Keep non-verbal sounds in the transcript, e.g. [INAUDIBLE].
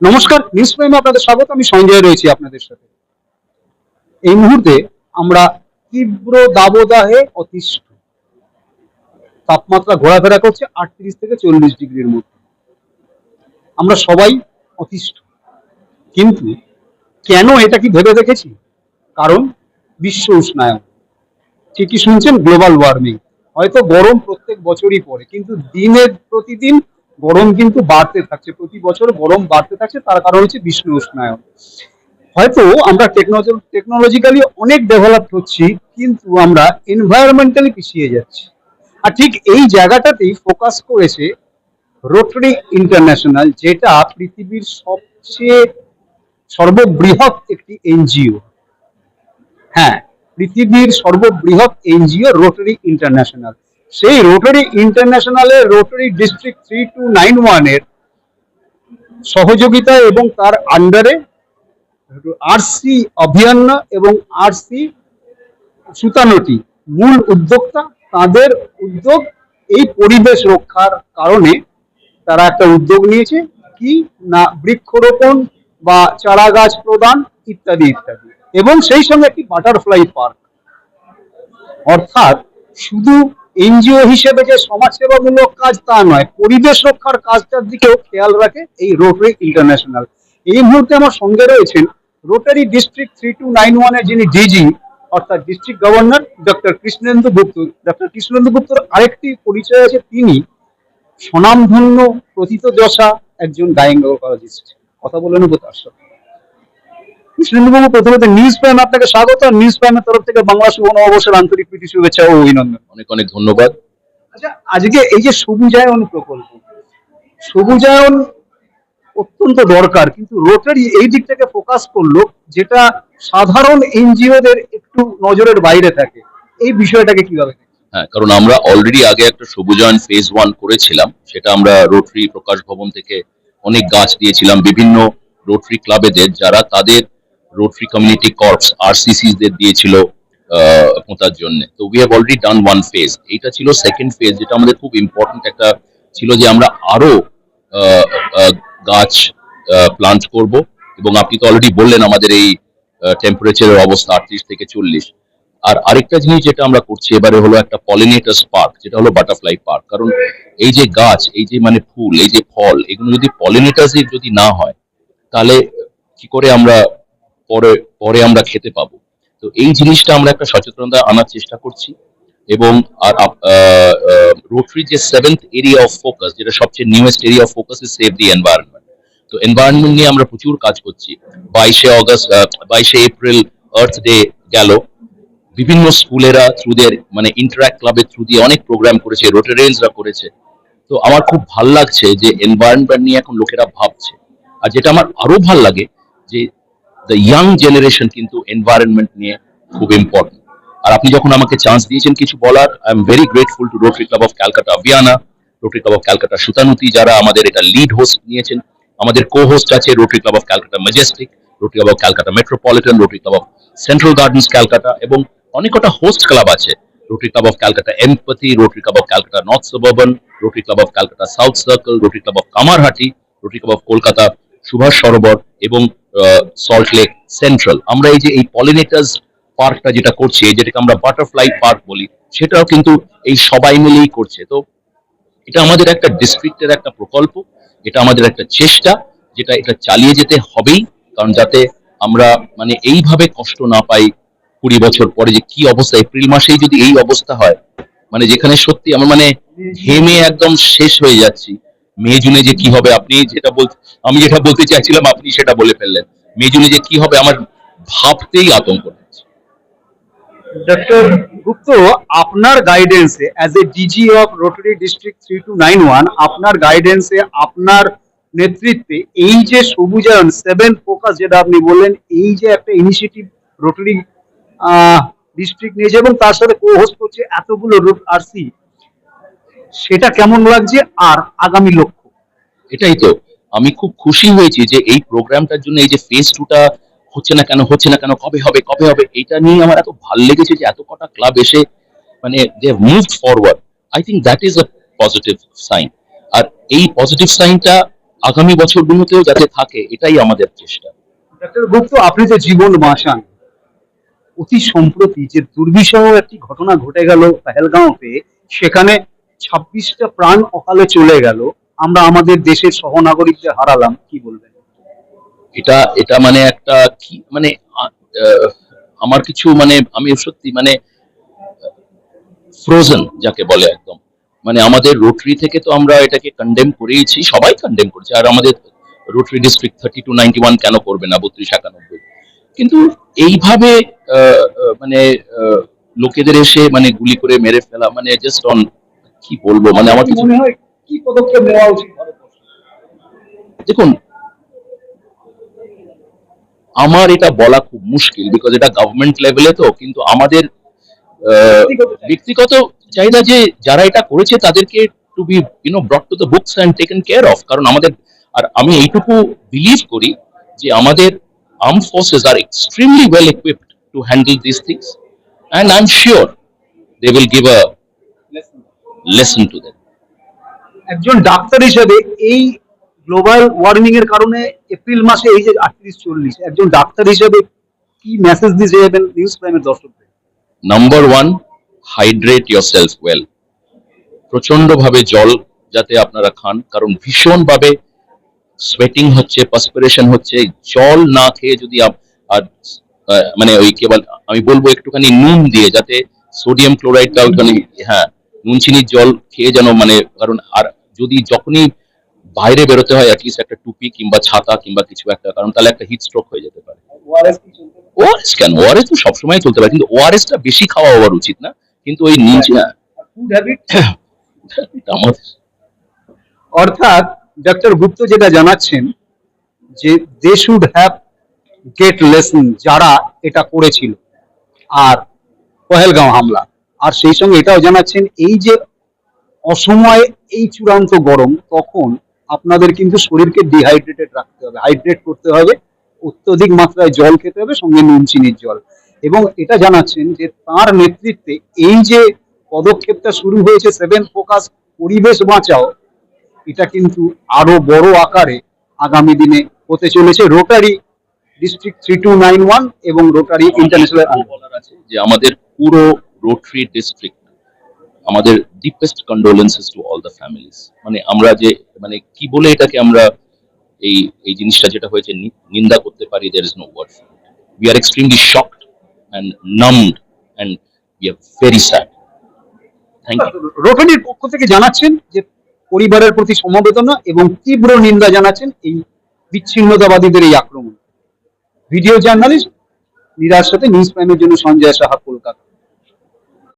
নমস্কার, নিউজ প্রাইমে আপনাদের স্বাগত, আমি সঞ্জয় রয়েছি আপনাদের সাথে। এই মুহূর্তে আমরা তীব্র দাবদাহে অতিষ্ঠ। তাপমাত্রা ঘোরাফেরা করছে আটত্রিশ থেকে চল্লিশ ডিগ্রির মধ্যে। আমরা সবাই অতিষ্ঠ। কিন্তু কেন এটা কি ভেবে দেখেছি? কারণ বিশ্ব উষ্ণায়ন। ঠিকই শুনছেন গ্লোবাল ওয়ার্মিং হয়তো গরম প্রত্যেক বছরই পড়ে, কিন্তু দিনের প্রতিদিন গরম কিন্তু বাড়তে থাকছে। প্রতি বছর গরম বাড়তে থাকছে, তার কারণ হচ্ছে বিষ্ণু উষ্ণায়ন। হয়তো আমরা টেকনোলজি টেকনোলজিক্যালি অনেক ডেভেলপ হচ্ছি, কিন্তু আমরা এনভায়রনমেন্টালি পিছিয়ে যাচ্ছি। আর ঠিক এই জায়গাটাতেই ফোকাস করেছে রোটারি ইন্টারন্যাশনাল যেটা পৃথিবীর সবচেয়ে সর্ববৃহৎ একটি এনজিও হ্যাঁ পৃথিবীর সর্ববৃহৎ এনজিও রোটারি ইন্টারন্যাশনাল সেই Rotary ইন্টারন্যাশনালের Rotary district three two nine ওয়ানের সহযোগিতা এবং তার আন্ডারে আরসি অভিয়ান্ন এবং আরসি সুতানটি মূল উদ্যোক্তা, তাদের উদ্যোগ এই পরিবেশ রক্ষার কারণে তারা একটা উদ্যোগ নিয়েছে, কি না বৃক্ষরোপণ বা চারা গাছ প্রদান ইত্যাদি ইত্যাদি। এবং সেই সঙ্গে একটি বাটারফ্লাই পার্ক অর্থাৎ শুধু এনজিও হিসেবে যে সমাজসেবামূলক কাজ তা নয়, পরিবেশ রক্ষার কাজটার দিকেও খেয়াল রাখে এই রোটারি ইন্টারন্যাশনাল এই মুহূর্তে আমার সঙ্গে রয়েছেন Rotary district three two nine ওয়ানের যিনি ডিজি অর্থাৎ district governor doctor Krishnendu Gupta doctor Krishnendu গুপ্তর আরেকটি পরিচয় আছে, তিনি স্বনামধন্য প্রথিতযশা একজন গাইনোকোলজিস্ট কথা বলে নেব তার সাথে। কৃষ্ণেন্দুবাবু প্রথমত নিউজ প্রাইম আপনাকে স্বাগত। নিউজ প্রাইমের তরফ থেকে বাংলা সুবর্ণ অবসর আন্তরিক প্রীতি শুভেচ্ছা ও অভিনন্দন। অনেক অনেক ধন্যবাদ। আচ্ছা আজকে এই যে সবুজায়ন প্রকল্প সবুজায়ন অত্যন্ত দরকার কিন্তু রোটারি এই দিক থেকে ফোকাস করল যেটা সাধারণ এনজিওদের একটু নজরের বাইরে থাকে। এই বিষয়টাকে কীভাবে হ্যাঁ কারণ আমরা অলরেডি আগে একটা সবুজায়ন ফেজ ওয়ান করেছিলাম। সেটা আমরা রোটারি প্রকাশ ভবন থেকে অনেক গাছ দিয়েছিলাম। বিভিন্ন রোটারি ক্লাবেদের যারা তাদের রোটারি কমিউনিটি কর্পস আরসিসি দের দিয়েছিল পোঁতার জন্য। তো we have already done one phase এইটা ছিল সেকেন্ড ফেজ যেটা আমাদের খুব ইম্পর্টেন্ট একটা ছিল যে আমরা আরও গাছ প্লান্ট করব। এবং আপনি তো অলরেডি বললেন আমাদের এই টেম্পারেচারের অবস্থা আটত্রিশ থেকে চল্লিশ। আর আরেকটা জিনিস যেটা আমরা করছি এবারে হলো একটা পলিনেটার্স পার্ক যেটা হলো বাটারফ্লাই পার্ক কারণ এই যে গাছ, এই যে মানে ফুল, এই যে ফল, এগুলো যদি পলিনেটার্স যদি না হয়, তাহলে কি করে আমরা পরে পরে আমরা খেতে পাবো। তো এই জিনিসটা আমরা একটা সচেতনতা আনার চেষ্টা করছি এবং আর রোটারি যে সেভেন্থ এরিয়া অফ ফোকাস যেটা সবচেয়ে newest area of focus is save the environment তো এনভায়রনমেন্ট নিয়ে আমরা প্রচুর কাজ করছি। বাইশে অগস্ট বাইশে এপ্রিল আর্থ ডে গেল। বিভিন্ন স্কুলেরা থ্রুদের মানে ইন্টারাক্ট ক্লাবের থ্রু দিয়ে অনেক প্রোগ্রাম করেছে রোটারিয়ানসরা করেছে। তো আমার খুব ভালো লাগছে যে এনভায়রনমেন্ট নিয়ে এখন লোকেরা ভাবছে। আর যেটা আমার আরও ভালো লাগে যে দ্য ইয়াং জেনারেশন কিন্তু এনভায়রনমেন্ট নিয়ে খুব ইম্পর্টেন্ট আর আপনি যখন আমাকে চান্স দিয়েছেন কিছু বলার I am very grateful to Rotary club of Calcutta Vienna Rotary club of Calcutta Sutanuti যারা আমাদের এটা লিড হোস্ট নিয়েছেন আমাদের কো হোস্ট আছে Rotary club of Calcutta majestic Rotary club of Calcutta metropolitan Rotary club of central gardens Calcutta এবং অনেক কটা host club আছে Rotary club of Calcutta empathy Rotary club of Calcutta north suburban Rotary club of Calcutta south circle Rotary club of Kamarhati Rotary club of Kolkata Subhash Sarovar এবং Salt lake central আমরা এই যে এই পলিনেটার্স পার্কটা যেটা করছি যেটাকে আমরা বাটারফ্লাই পার্ক বলি সেটাও কিন্তু এই সবাই মিলেই করছে। তো এটা আমাদের একটা ডিস্ট্রিক্টের একটা প্রকল্প এটা আমাদের একটা চেষ্টা যেটা এটা চালিয়ে যেতে হবেই কারণ যাতে আমরা মানে এইভাবে কষ্ট না পাই কুড়ি বছর পরে যে কি অবস্থা এপ্রিল মাসেই যদি এই অবস্থা হয় মানে যেখানে সত্যি আমার মানে ঘেমে একদম শেষ হয়ে যাচ্ছি। মে জুনে যে কি হবে, আপনি যেটা বল আমি যেটা বলতে চাইছিলাম, আপনি সেটা বলে ফেললেন। মে জুনে যে কি হবে, আমার ভাবতেই আতঙ্ক ডক্টর গুপ্ত আপনার গাইডেন্সে as a DG of Rotary district three two nine one আপনার গাইডেন্সে আপনার নেতৃত্বে, এই যে সবুজায়ন সেভেন ফোকাস যেটা আপনি বললেন, এই যে একটা ইনিশিয়েটিভ রোটারি ডিস্ট্রিক্ট নিয়েছে, এবং তার সাথে কো হোস্ট করছে এতগুলো রুট আরসি সেটা কেমন লাগছে আর আগামী লক্ষ্য? এটাই তো। আমি খুব খুশি হয়েছি যে এই প্রোগ্রামটার জন্য এই যে ফেজ টুটা হচ্ছে না কেন হচ্ছে না কেন কবে হবে কবে হবে এটা নিয়ে আমার এত ভালো লেগেছে যে এত কটা ক্লাব এসে মানে they move forward I think that is a positive sign আর এই পজিটিভ সাইনটা আগামী বছরগুলোতেও যাতে থাকে এটাই আমাদের চেষ্টা। ডাক্তার গুপ্ত আপনি যে জীবন বাঁচান অতি সম্প্রতি যে দুর্বিষহ একটি ঘটনা ঘটে গেল পেহেলগাঁওতে সেখানে ছাব্বিশটা প্রাণ অকালে চলে গেল, আমরা আমাদের দেশের সহনাগরিকদের হারালাম, কি বলবেন? এটা এটা মানে একটা কি মানে আমার কিছু মানে আমি সত্যি মানে ফ্রোজেন যাকে বলে একদম। মানে আমাদের রোটারি থেকে তো আমরা এটাকে কন্ডেম করেইছি, সবাই কন্ডেম করেছে, আর আমাদের Rotary district thirty two ninety one কেন করবে না, বত্রিশ একানব্বই? কিন্তু এইভাবে মানে লোকেদের এসে মানে গুলি করে মেরে ফেলা মানে জাস্ট অন কি বলব? মানে আমার কিছু কি পদক্ষেপ নেওয়া উচিত দেখুন আমার এটা বলা খুব মুশকিল বিকজ এটা গভর্নমেন্ট লেভেলে তো কিন্তু আমাদের ব্যক্তিগত চাহিদা। যে যারা এটা করেছে তাদেরকে to be you know brought to the books and taken care of কারণ আমাদের আর আমি এইটুকু বিলিভ করি যে আমাদের arm forces are extremely well equipped to handle this things and I am sure they will give a lesson to them একজন ডাক্তার হিসেবে এই গ্লোবাল ওয়ার্মিং এর কারণে এপ্রিল মাসে এই যে আটত্রিশ চল্লিশ একজন ডাক্তার হিসেবে কি মেসেজ দিতে যাবেন নিউজ প্রাইমের দর্শকদের? Number one hydrate yourself well প্রচণ্ড ভাবে জল যাতে আপনারা খান কারণ ভীষণ ভাবে সোয়েটিং হচ্ছে পাসপিরেশন হচ্ছে জল না খেয়ে যদি আর মানে ওই কেবল আমি বলব একটুখানি নুন দিয়ে যাতে সোডিয়াম ক্লোরাইডটা ওইখানে হ্যাঁ নুন চিনির জল খেয়ে যেন মানে কারণ আর যদি যখনই বাইরে বেরোতে হয় অ্যাটলিস্ট একটা টুপি কিংবা ছাতা কিংবা কিছু একটা কারণ তাহলে একটা হিট স্ট্রোক হয়ে যেতে পারে। ওআরএস কেন? ওআরএস তো সবসময় চলতে পারে কিন্তু ওআরএস টা বেশি খাওয়া হওয়ার উচিত না। কিন্তু ওই নিচে না [COUGHS] অর্থাৎ ডক্টর গুপ্ত যেটা জানাচ্ছেন যে they should have get lesson যারা এটা করেছিল। আর পহেলগাঁও হামলা। আর সেই সঙ্গে এটাও জানাচ্ছেন, এই যে অসময়ে এই চূড়ান্ত গরম, তখন আপনাদের কিন্তু শরীরকে ডিহাইড্রেটেড রাখতে হবে হাইড্রেট করতে হবে, অত্যধিক মাত্রায় জল খেতে হবে, সঙ্গে নুন, চিনির জল। এবং এটা জানাচ্ছেন যে তার নেতৃত্বে এই যে পদক্ষেপটা শুরু হয়েছে, সেভেন ফোকাস পরিবেশ বাঁচাও, এটা কিন্তু আরও বড় আকারে আগামী দিনে হতে চলেছে। Rotary district three two nine one এবং রোটারি ইন্টারন্যাশনাল বলার আছে, যে আমাদের পুরো রোটারি ডিস্ট্রিক্ট আমাদের deepest condolences to all the families মানে আমরা যে মানে কি বলে এটাকে আমরা এই এই জিনিসটা যেটা হয়েছে নিন্দা করতে পারি there is no word we are extremely shocked and numbed and we are very sad thank you রোটারির পক্ষ থেকে জানাচ্ছেন যে পরিবারের প্রতি সমবেদনা এবং তীব্র নিন্দা জানাচ্ছেন এই বিচ্ছিন্নতাবাদীদের এই আক্রমণ। ভিডিও জার্নালিস্ট, নিরার সাথে নিউজ প্রাইমের জন্য সঞ্জয় সাহা, কলকাতা।